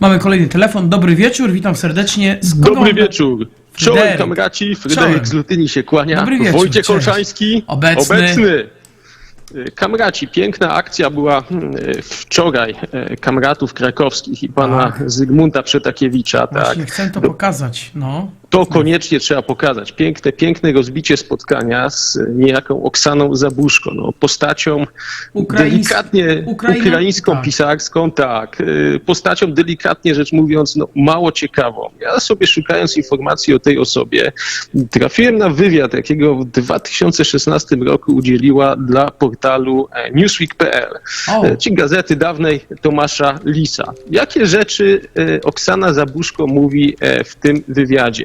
Mamy kolejny telefon. Dobry wieczór, witam serdecznie. Z kogo Dobry wieczór. Fryderyk. Czołem kamraci, Czołem. Fryderyk z Lutyni się kłania. Dobry wieczór, Wojciech. Olszański. Obecny. Obecny. Y, Kamraci, piękna akcja była hmm, y, wczoraj y, kamratów krakowskich i pana Tak. Zygmunta Przetakiewicza. Tak. Właśnie chcę to pokazać. No. To koniecznie trzeba pokazać. Piękne, piękne rozbicie spotkania z niejaką Oksaną Zabuszko, no, postacią Ukraińs- delikatnie Ukraina- ukraińską, tak. pisarską, tak, y, postacią delikatnie rzecz mówiąc, no, mało ciekawą. Ja sobie szukając informacji o tej osobie, trafiłem na wywiad, jakiego w 2016 roku udzieliła dla portalu e, newsweek.pl, O. e, czy gazety dawnej Tomasza Lisa. Jakie rzeczy e, Oksana Zabuszko mówi w tym wywiadzie?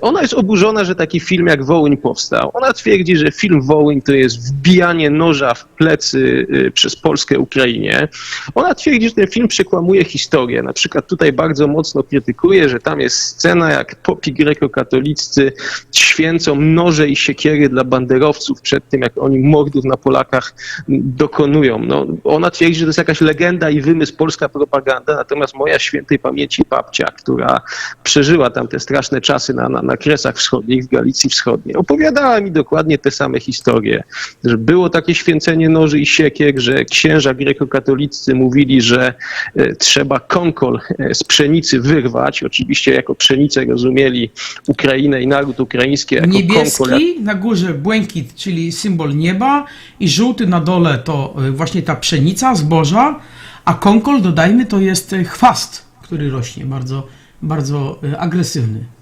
Ona jest oburzona, że taki film jak Wołyń powstał. Ona twierdzi, że film Wołyń to jest wbijanie noża w plecy e, przez Polskę Ukrainie. Ona twierdzi, że ten film przekłamuje historię. Na przykład tutaj bardzo mocno krytykuje, że tam jest scena, jak popi grekokatoliccy święcą noże i siekiery dla banderowców przed tym, jak oni mordów na Polakach dokonują. No, ona twierdzi, że to jest jakaś legenda i wymysł, polska propaganda, natomiast moja świętej pamięci babcia, która przeżyła tam te straszne czasy na, na, na Kresach Wschodnich, w Galicji Wschodniej, opowiadała mi dokładnie te same historie, że było takie święcenie noży i siekier, że księża grekokatolicy mówili, że e, trzeba konkol e, z pszenicy wyrwać, oczywiście jako pszenicę rozumieli Ukrainę i naród ukraiński jako konkol. Niebieski, na górze błękit, czyli symbol nieba i żółty na dole to y, właśnie ta pszenica, zboża, a konkol, dodajmy, to jest chwast, który rośnie, bardzo, bardzo agresywny.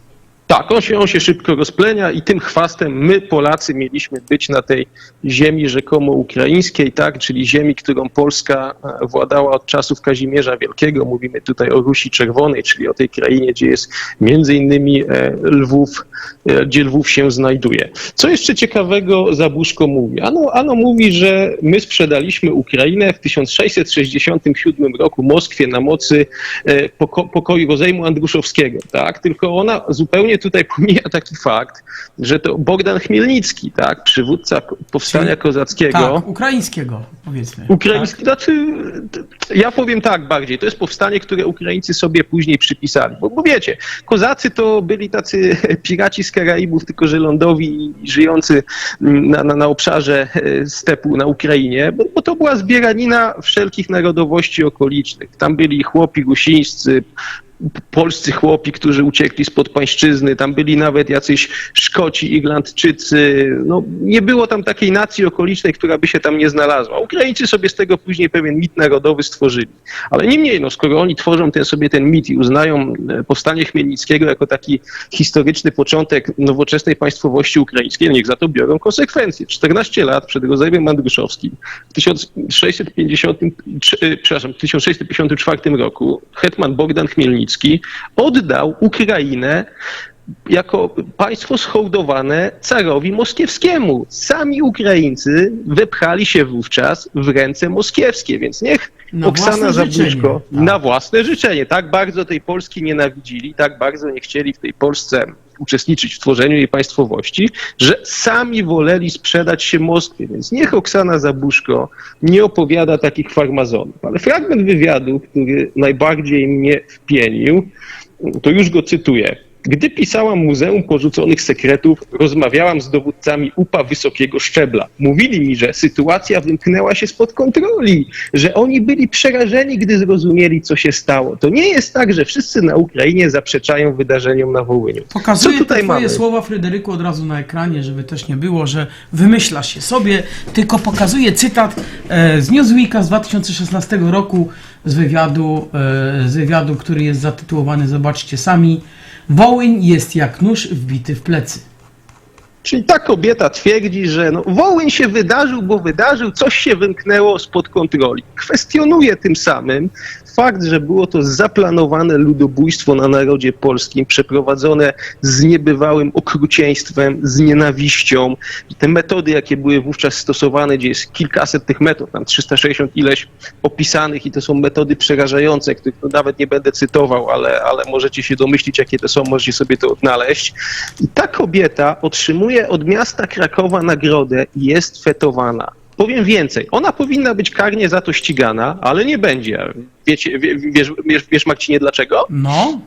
Tak, on się, on się szybko rozplenia i tym chwastem my, Polacy, mieliśmy być na tej ziemi rzekomo ukraińskiej, tak, czyli ziemi, którą Polska e, władała od czasów Kazimierza Wielkiego. Mówimy tutaj o Rusi Czerwonej, czyli o tej krainie, gdzie jest między innymi e, Lwów, e, gdzie Lwów się znajduje. Co jeszcze ciekawego Zabuszko mówi? Ano, ano mówi, że my sprzedaliśmy Ukrainę w 1667 roku Moskwie na mocy poko- pokoju rozejmu Andruszowskiego, tak? Tylko ona zupełnie tutaj pomija taki fakt, że to Bogdan Chmielnicki, tak? Przywódca powstania Czyli- kozackiego. Tak, ukraińskiego, powiedzmy. Ukraiński, znaczy, t- ja powiem tak bardziej, to jest powstanie, które Ukraińcy sobie później przypisali, bo, bo wiecie, kozacy to byli tacy piraci z Karaibów, tylko że lądowi żyjący na, na, na obszarze e, stepu na Ukrainie, bo, bo to była zbieranina wszelkich narodowości okolicznych. Tam byli chłopi gusińscy, polscy chłopi, którzy uciekli spod pańszczyzny, tam byli nawet jacyś Szkoci, Irlandczycy, no nie było tam takiej nacji okolicznej, która by się tam nie znalazła. Ukraińcy sobie z tego później pewien mit narodowy stworzyli. Ale niemniej, no, skoro oni tworzą ten sobie ten mit i uznają e, powstanie Chmielnickiego jako taki historyczny początek nowoczesnej państwowości ukraińskiej, niech za to biorą konsekwencje. 14 lat przed rozejmem Andruszowskim w 1650, trze- e, przepraszam, w 1654 roku hetman Bogdan Chmielnicki oddał Ukrainę jako państwo schołdowane carowi moskiewskiemu. Sami Ukraińcy wepchali się wówczas w ręce moskiewskie, więc niech Na Oksana życzenie, tak. na własne życzenie. Tak bardzo tej Polski nienawidzili, tak bardzo nie chcieli w tej Polsce uczestniczyć w tworzeniu jej państwowości, że sami woleli sprzedać się Moskwie. Więc niech Oksana Zabuszko nie opowiada takich farmazonów. Ale fragment wywiadu, który najbardziej mnie wpienił, to już go cytuję. Gdy pisałam Muzeum Porzuconych Sekretów, rozmawiałam z dowódcami UPA wysokiego szczebla. Mówili mi, że sytuacja wymknęła się spod kontroli, że oni byli przerażeni, gdy zrozumieli, co się stało. To nie jest tak, że wszyscy na Ukrainie zaprzeczają wydarzeniom na Wołyniu. Pokazuję Co te tutaj twoje mamy? słowa, Fryderyku, od razu na ekranie, żeby też nie było, że wymyślasz się sobie, tylko pokazuję cytat e, z Newsweeka z 2016 roku, z wywiadu, e, z wywiadu, który jest zatytułowany, zobaczcie sami, Wołyń jest jak nóż wbity w plecy. Czyli ta kobieta twierdzi, że no, Wołyń się wydarzył, bo wydarzył, coś się wymknęło spod kontroli. Kwestionuje tym samym fakt, że było to zaplanowane ludobójstwo na narodzie polskim, przeprowadzone z niebywałym okrucieństwem, z nienawiścią. Te metody, jakie były wówczas stosowane, gdzie jest kilkaset tych metod, tam 360 ileś opisanych i to są metody przerażające, których no nawet nie będę cytował, ale, ale możecie się domyślić, jakie to są, możecie sobie to odnaleźć. I ta kobieta otrzymuje od miasta Krakowa nagrodę i jest fetowana. Powiem więcej, ona powinna być karnie za to ścigana, ale nie będzie. Wiecie, wie, wiesz, wiesz, wiesz Marcinie, dlaczego? No,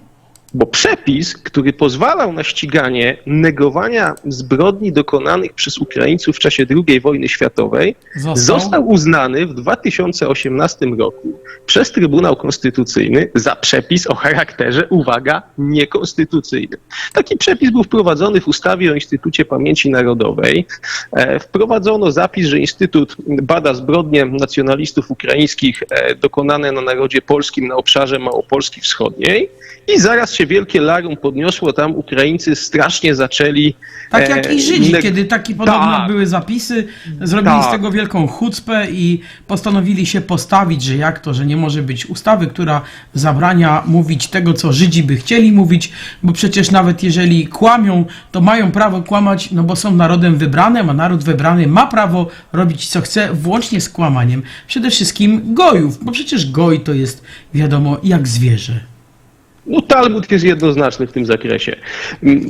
Bo przepis, który pozwalał na ściganie negowania zbrodni dokonanych przez Ukraińców w czasie II wojny światowej, został. został uznany w 2018 roku przez Trybunał Konstytucyjny za przepis o charakterze, uwaga, niekonstytucyjnym. Taki przepis był wprowadzony w ustawie o Instytucie Pamięci Narodowej. E, Wprowadzono zapis, że Instytut bada zbrodnie nacjonalistów ukraińskich e, dokonane na narodzie polskim na obszarze Małopolski Wschodniej i zaraz się wielkie larum podniosło, tam Ukraińcy strasznie zaczęli... Tak jak e, i Żydzi, neg- kiedy taki podobno Tak. były zapisy, zrobili z Tak. tego wielką chucpę i postanowili się postawić, że jak to, że nie może być ustawy, która zabrania mówić tego, co Żydzi by chcieli mówić, bo przecież nawet jeżeli kłamią, to mają prawo kłamać, no bo są narodem wybranym, a naród wybrany ma prawo robić co chce, włącznie z kłamaniem. Przede wszystkim gojów, bo przecież goj to jest, wiadomo, jak zwierzę. No, Talmud jest jednoznaczny w tym zakresie.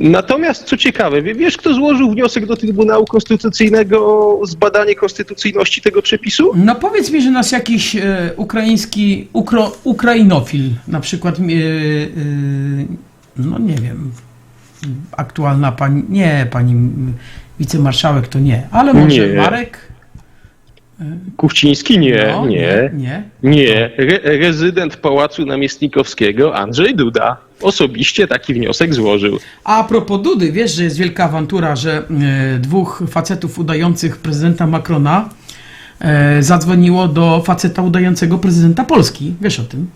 Natomiast, co ciekawe, wie- wiesz, kto złożył wniosek do Trybunału Konstytucyjnego o zbadanie konstytucyjności tego przepisu? No powiedz mi, że nas jakiś e, ukraiński, ukro, ukrainofil, na przykład, e, e, no nie wiem, aktualna pani, nie, pani wicemarszałek to nie, ale może Nie. Marek? Kuchciński? Nie, No, nie, nie. nie. Re rezydent Pałacu Namiestnikowskiego Andrzej Duda osobiście taki wniosek złożył. A propos Dudy, wiesz, że jest wielka awantura, że e, dwóch facetów udających prezydenta Macrona e, zadzwoniło do faceta udającego prezydenta Polski. Wiesz o tym?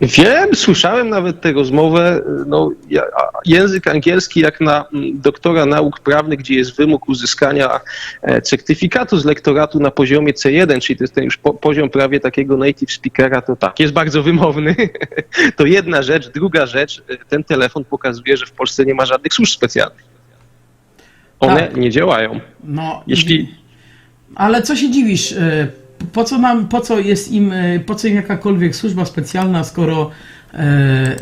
Wiem, słyszałem nawet tę rozmowę. No, ja, język angielski, jak na mm, doktora nauk prawnych, gdzie jest wymóg uzyskania e, certyfikatu z lektoratu na poziomie C1, czyli to jest ten już po, poziom prawie takiego native speakera, to tak, jest bardzo wymowny. to jedna rzecz. Druga rzecz, e, ten telefon pokazuje, że w Polsce nie ma żadnych służb specjalnych. One Tak. nie działają. No, Jeśli Ale co się dziwisz? Po co nam, po co jest im, e, po co im jakakolwiek służba specjalna, skoro e, e,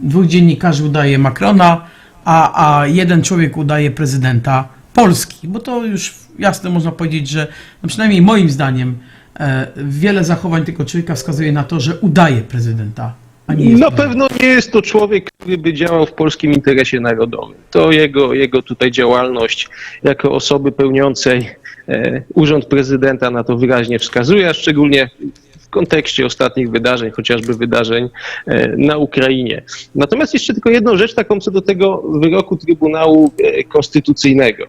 dwóch dziennikarzy udaje Macrona, a, a jeden człowiek udaje prezydenta Polski? Bo to już jasno można powiedzieć, że no przynajmniej moim zdaniem e, wiele zachowań tego człowieka wskazuje na to, że udaje prezydenta, a nie jest Na pewno nie jest to człowiek, który by działał w polskim interesie narodowym. To jego, jego tutaj działalność jako osoby pełniącej urząd prezydenta na to wyraźnie wskazuje, a szczególnie w kontekście ostatnich wydarzeń, chociażby wydarzeń e, na Ukrainie. Natomiast jeszcze tylko jedną rzecz taką co do tego wyroku Trybunału e, Konstytucyjnego.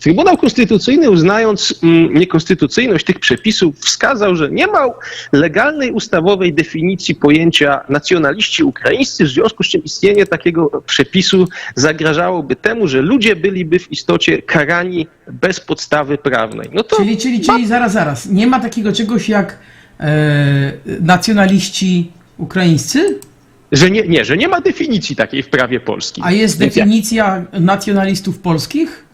Trybunał Konstytucyjny uznając mm, niekonstytucyjność tych przepisów wskazał, że nie ma legalnej ustawowej definicji pojęcia nacjonaliści ukraińscy, w związku z czym istnienie takiego przepisu zagrażałoby temu, że ludzie byliby w istocie karani bez podstawy prawnej. No to Czyli, czyli, czyli zaraz, zaraz. Nie ma takiego czegoś jak e, nacjonaliści ukraińscy? że nie, nie, że nie ma definicji takiej w prawie polskim. A jest definicja nacjonalistów polskich?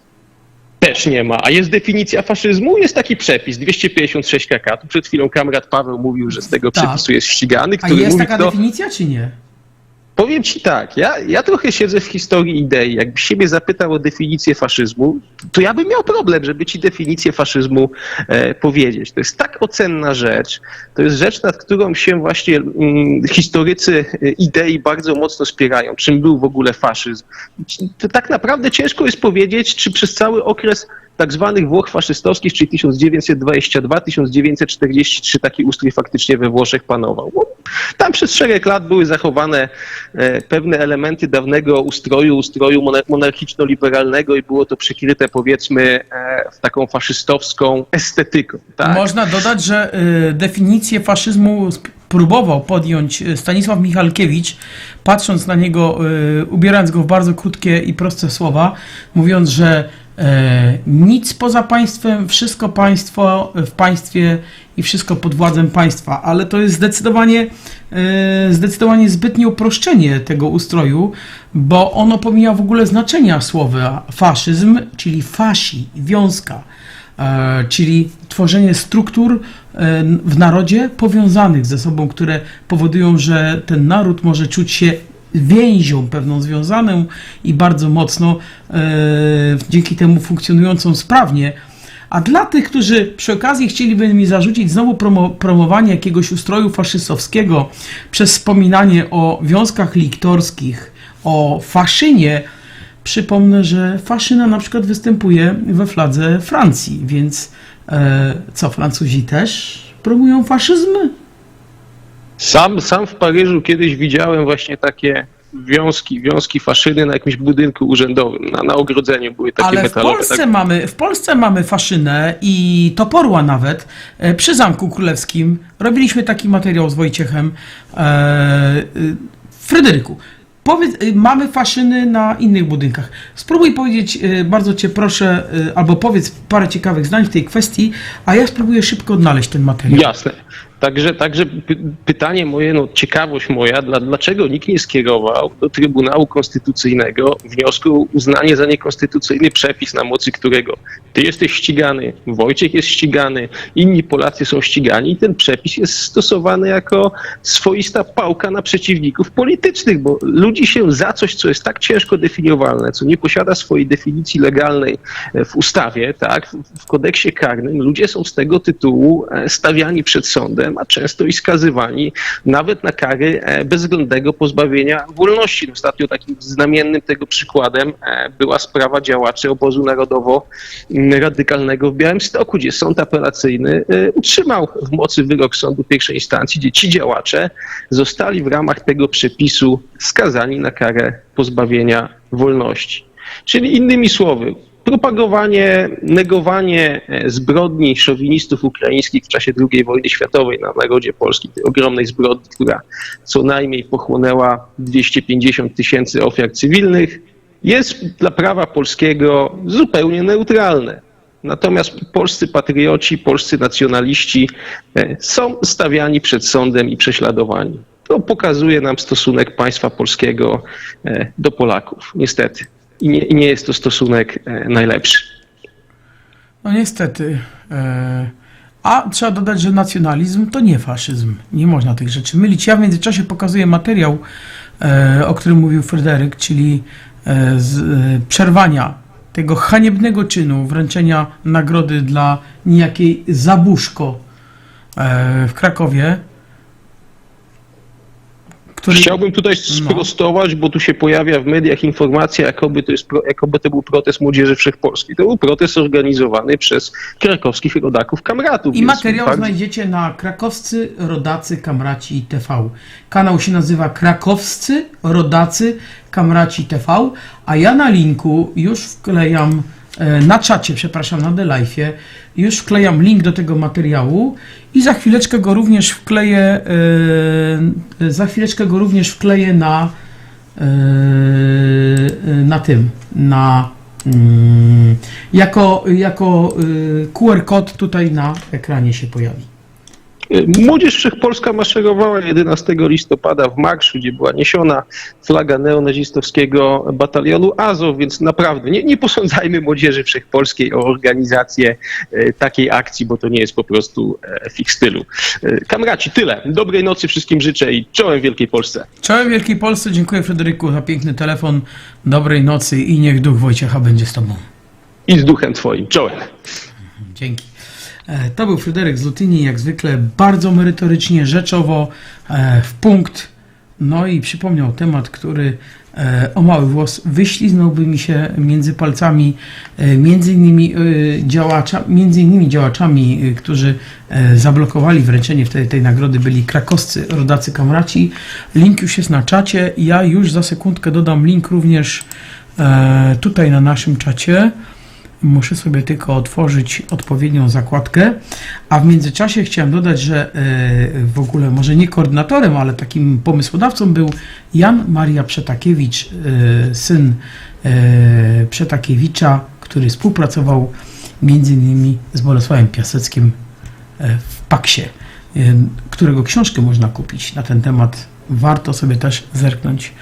Też nie ma. A jest definicja faszyzmu? Jest taki przepis 256 KK. Tu przed chwilą kamrat Paweł mówił, że z tego Tak. przepisu jest ścigany, A który jest mówi, taka kto... definicja, czy nie? Powiem ci tak, ja, ja trochę siedzę w historii idei. Jakbyś siebie zapytał o definicję faszyzmu, to ja bym miał problem, żeby ci definicję faszyzmu e, powiedzieć. To jest tak ocenna rzecz, to jest rzecz, nad którą się właśnie mm, historycy e, idei bardzo mocno spierają. Czym był w ogóle faszyzm? To tak naprawdę ciężko jest powiedzieć, czy przez cały okres tak zwanych Włoch faszystowskich, czyli 1922-1943 taki ustrój faktycznie we Włoszech panował. Bo tam przez szereg lat były zachowane e, pewne elementy dawnego ustroju, ustroju monar- monarchiczno-liberalnego i było to przykryte powiedzmy e, w taką faszystowską estetyką. Tak? Można dodać, że y, definicję faszyzmu próbował podjąć Stanisław Michalkiewicz, patrząc na niego, ubierając go w bardzo krótkie i proste słowa, mówiąc, że e, nic poza państwem, wszystko państwo w państwie i wszystko pod władzą państwa, ale to jest zdecydowanie, e, zdecydowanie zbytnie uproszczenie tego ustroju, bo ono pomija w ogóle znaczenia słowa faszyzm, czyli fasi, wiązka e, czyli tworzenie struktur e, w narodzie powiązanych ze sobą, które powodują, że ten naród może czuć się więzią pewną związaną i bardzo mocno e, dzięki temu funkcjonującą sprawnie. A dla tych, którzy przy okazji chcieliby mi zarzucić znowu promo, promowanie jakiegoś ustroju faszystowskiego przez wspominanie o wiązkach liktorskich, o faszynie, przypomnę, że faszyna na przykład występuje we fladze Francji, więc e, co, Francuzi też promują faszyzm? Sam, sam w Paryżu kiedyś widziałem właśnie takie wiązki, wiązki faszyny na jakimś budynku urzędowym, na, na ogrodzeniu były takie Ale w metalowe. Polsce, tak, mamy, w Polsce mamy faszynę i toporła nawet e, przy Zamku Królewskim. Robiliśmy taki materiał z Wojciechem. E, e, Fryderyku, powiedz, e, mamy faszyny na innych budynkach. Spróbuj powiedzieć, e, bardzo cię proszę, albo powiedz parę ciekawych zdań w tej kwestii, a ja spróbuję szybko odnaleźć ten materiał. Jasne. Także, także py- pytanie moje, no ciekawość moja, dla, dlaczego nikt nie skierował do Trybunału Konstytucyjnego wniosku uznanie za niekonstytucyjny przepis, na mocy którego ty jesteś ścigany, Wojciech jest ścigany, inni Polacy są ścigani i ten przepis jest stosowany jako swoista pałka na przeciwników politycznych, bo ludzi się za coś, co jest tak ciężko definiowalne, co nie posiada swojej definicji legalnej e, w ustawie, tak, w- w kodeksie karnym, ludzie są z tego tytułu e, stawiani przed sądem, a często i skazywani nawet na kary e, bezwzględnego pozbawienia wolności. Ostatnio takim znamiennym tego przykładem e, była sprawa działaczy obozu narodowo-radykalnego w Białymstoku, gdzie sąd apelacyjny e, utrzymał w mocy wyrok sądu pierwszej instancji, gdzie ci działacze zostali w ramach tego przepisu skazani na karę pozbawienia wolności. Czyli innymi słowy, propagowanie, negowanie e, zbrodni szowinistów ukraińskich w czasie II wojny światowej na narodzie polskim, tej ogromnej zbrodni, która co najmniej pochłonęła 250 tysięcy ofiar cywilnych, jest dla prawa polskiego zupełnie neutralne. Natomiast polscy patrioci, polscy nacjonaliści e, są stawiani przed sądem i prześladowani. To pokazuje nam stosunek państwa polskiego e, do Polaków, niestety. I nie, nie jest to stosunek e, najlepszy. No niestety. E, a trzeba dodać, że nacjonalizm to nie faszyzm. Nie można tych rzeczy mylić. Ja w międzyczasie pokazuję materiał, e, o którym mówił Fryderyk, czyli z, przerwania tego haniebnego czynu wręczenia nagrody dla niejakiej Zabuszko w Krakowie. Który... Chciałbym tutaj sprostować, bo tu się pojawia w mediach informacja, jakoby to, jest, jakoby to był protest Młodzieży Wszechpolskiej. To był protest organizowany przez krakowskich rodaków kamratów. I materiał fakt- znajdziecie na Krakowscy Rodacy Kamraci TV. Kanał się nazywa Krakowscy Rodacy Kamraci TV, a ja na linku już wklejam, na czacie, przepraszam, na DeLife'ie, już wklejam link do tego materiału i za chwileczkę go również wkleję, e, za chwileczkę go również wkleję na e, na tym, na mm, jako, jako QR kod tutaj na ekranie się pojawi. Młodzież Wszechpolska maszerowała 11 listopada w marszu, gdzie była niesiona flaga neonazistowskiego batalionu Azow, więc naprawdę nie, nie posądzajmy Młodzieży Wszechpolskiej o organizację e, takiej akcji, bo to nie jest po prostu e, ich stylu. E, Kamraci, tyle. Dobrej nocy wszystkim życzę i czołem Wielkiej Polsce. Czołem Wielkiej Polsce, dziękuję Fryderyku za piękny telefon, dobrej nocy i niech duch Wojciecha będzie z Tobą. I z duchem Twoim. Czołem. Dzięki. E, To był Fryderyk z Lutyni, jak zwykle bardzo merytorycznie, rzeczowo, e, w punkt. No i przypomniał temat, który e, o mały włos wyśliznąłby mi się między palcami, między innymi, działacza, między innymi działaczami, którzy zablokowali wręczenie tej nagrody, byli krakowscy rodacy kamraci. Link już jest na czacie. Ja już za sekundkę dodam link również tutaj na naszym czacie. Muszę sobie tylko otworzyć odpowiednią zakładkę. A w międzyczasie chciałem dodać, że e, w ogóle może nie koordynatorem, ale takim pomysłodawcą był Jan Maria Przetakiewicz, e, syn e, Przetakiewicza, który współpracował między innymi z Bolesławem Piaseckim w Paksie, którego książkę można kupić na ten temat. Warto sobie też zerknąć.